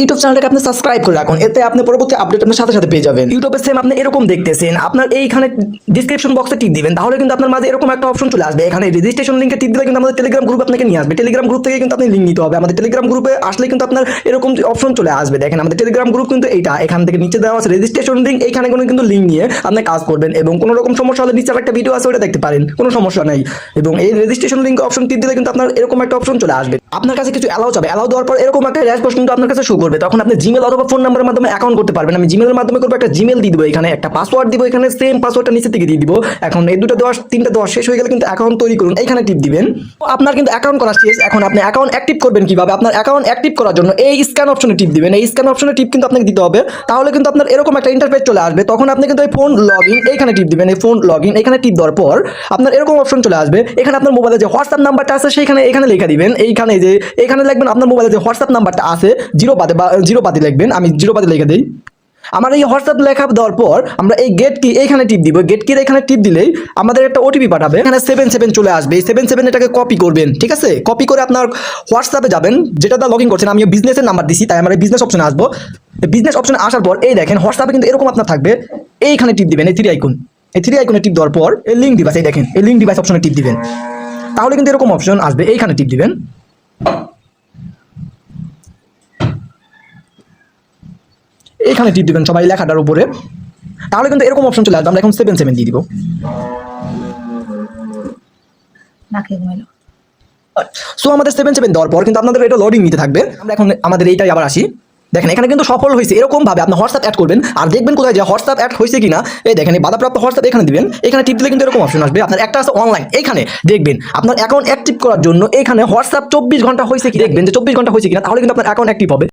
YouTube চ্যানেলটাকে আপনি subscribe করে রাখুন। এতে আপনি পরবর্তী আপডেট আপনার সাথে সাথে পেয়ে যাবেন। ইউটিউবে সেম আপনি এরকম দেখতেছেন। আপনার এইখানে ডিসক্রিপশন বক্সে টিপ দিবেন। তাহলে কিন্তু আপনার মাঝে এরকম একটা অপশন চলে আসবে। এখানে রেজিস্ট্রেশন লিঙ্কে টিপ দিলে কিন্তু আমাদের টেলিগ্রাম গ্রুপ আপনাকে নিয়ে আসবে। টেলিগ্রাম গ্রুপ থেকে কিন্তু আপনি লিঙ্ক নিতে হবে। আমাদের টেলিগ্রাম গ্রুপে আসলে কিন্তু আপনার এরকম অপশন চলে আসবে। দেখেন, আমাদের টেলিগ্রাম গ্রুপ কিন্তু এইটা। এখান থেকে নিচে দেওয়া আছে রেজিস্ট্রেশন লিঙ্ক এইখানে কোনো কিন্তু লিঙ্ক নিয়ে আপনি কাজ করবেন এবং কোনো রকম সমস্যা হলে নিচে একটা ভিডিও আছে ওটা দেখতে পারেন। কোনো সমস্যা নাই। এবং এই রেজিস্ট্রেশন লিঙ্ক অপশন টিপ দিলে কিন্তু আপনার এরকম একটা অপশন চলে আসবে। আপনার কাছে কিছু অ্যালাউ যাবে অ্যালাউ দেওয়ার পর এরকম একটা ড্যাশবোর্ড কিন্তু আপনার কাছে করবে, তখন আপনি জিমেল অথবা ফোন নাম্বারের মাধ্যমে অ্যাকাউন্ট করতে পারবেন। আমি জিমেলের মাধ্যমে করব, একটা জিমেল দিয়ে দিব এখানে, একটা পাসওয়ার্ড দিব এখানে সেম পাসওয়ার্ডটা নিচে থেকে দিয়ে দিব। এখন এই দুটো দেওয়া, তিনটা দেওয়া শেষ হয়ে গেলে কিন্তু অ্যাকাউন্ট তৈরি করুন। এইখানে টিপ দিবেন। আপনার কিন্তু অ্যাকাউন্ট করা শেষ। এখন আপনি অ্যাকাউন্ট অ্যাক্টিভ করবেন কীভাবে? আপনার অ্যাকাউন্ট অ্যাক্টিভ করার জন্য এই স্ক্যান অপশনে টিপ দিবেন। এই স্ক্যান অপশনে টিপ কিন্তু আপনাকে দিতে হবে। তাহলে কিন্তু আপনার এরকম একটা ইন্টারফেস চলে আসবে। তখন আপনি কিন্তু এই ফোন লগ ইন এইখানে টিপ দিবেন, এই ফোন লগ ইন এখানে টিপ দেওয়ার পর আপনার এরকম অপশন চলে আসবে। এখানে আপনার মোবাইলে যে হোয়াটসঅ্যাপ নাম্বারটা আছে, সেইখানে এখানে লেখা দিবেন। এইখানে যে এখানে লিখবেন আপনার মোবাইলে যে হোয়াটসঅ্যাপ নাম্বারটা আছে জিরো পাতে বা জিরো পাতে লিখবেন, আমি জিরো পাতে লিখে দিই। আমার এই হোয়াটসঅ্যাপ লেখা দেওয়ার পর আমরা এই গেট কি এইখানে টিপ দিব। গেট কির এখানে টিপ দিলেই আমাদের একটা ওটিপি পাঠাবে। এখানে সেভেন সেভেন চলে আসবে। এই সেভেন সেভেন এটাকে কপি করবেন, ঠিক আছে? কপি করে আপনার হোয়াটসঅ্যাপে যাবেন যেটা দা লগ ইন করছেন। আমি বিজনেসের নাম্বার দিছি, তাই আমার বিজনেস অপশনে আসব। বিজনেস অপশনে আসার পর এই দেখেন, হোয়াটসঅ্যাপে কিন্তু এরকম আপনার থাকবে। এইখানে টিপ দিবেন, এই থ্রি আইকন এই থ্রি আইকনে টিপ দেওয়ার পর এই লিঙ্ক ডিভাইস এই দেখেন, এই লিঙ্ক ডিভাইস অপশনে টিপ দিবেন। তাহলে কিন্তু এরকম অপশন আসবে। এইখানে টিপ দিবেন। এইখানে টিপ দেবেন সবাই লেখাটার উপরে। তাহলে কিন্তু এরকম অপশন চলে আসবে। আমরা এখন সেভেন সেভেন দিয়ে দিব। সো আমাদের সেভেন সেভেন দেওয়ার পর কিন্তু আপনাদের এটা লোডিং নিতে থাকবে। আমরা এখন আমাদের এইটাই আবার আসি। দেখেন এখানে কিন্তু সফল হয়েছে। এরকম ভাবে আপনি হোয়াটসঅ্যাপ অ্যাড করবেন। আর দেখবেন কোথায় যে হোয়াটসঅ্যাপ অ্যাড হয়েছে কিনা এই দেখেন এই বাধাপ্রাপ্ত হোয়াটসঅ্যাপ এখানে দিবেন। এখানে টিপ দিলে কিন্তু এরকম অপশন আসবে। আপনার একটা আছে অনলাইন এখানে দেখবেন আপনার অ্যাকাউন্ট অ্যাক্টিভ করার জন্য এখানে হোয়াটসঅ্যাপ চব্বিশ ঘণ্টা হয়েছে কি? দেখবেন যে চব্বিশ ঘণ্টা হয়েছে কিনা তাহলে কিন্তু আপনার অ্যাকাউন্ট অ্যাক্টিভ হবে।